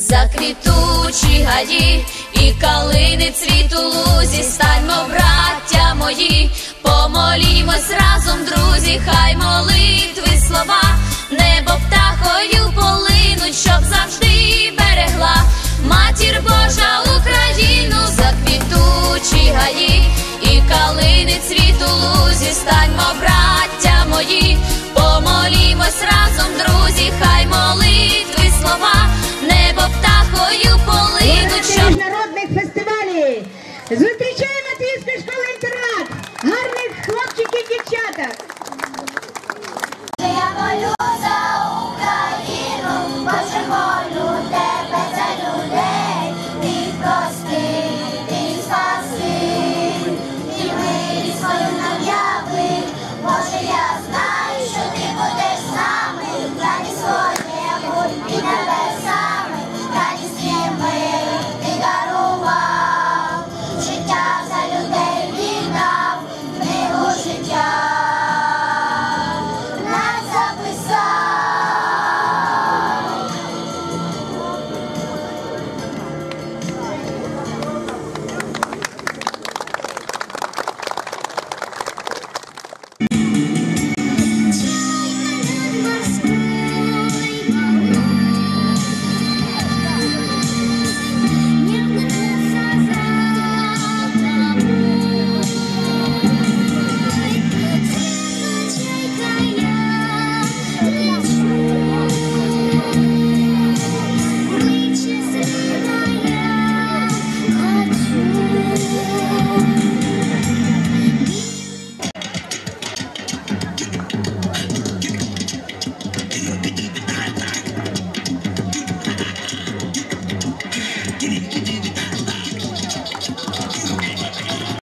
Заквітучі гаї і калини цвіт у лузі, станьмо, браття мої, помолімось разом, друзі, хай молитви слова, небо птахою полинуть, щоб завжди берегла матір Божа Україну, заквітучі гаї і калини цвіт у лузі, Зустрічаємо Тиської школи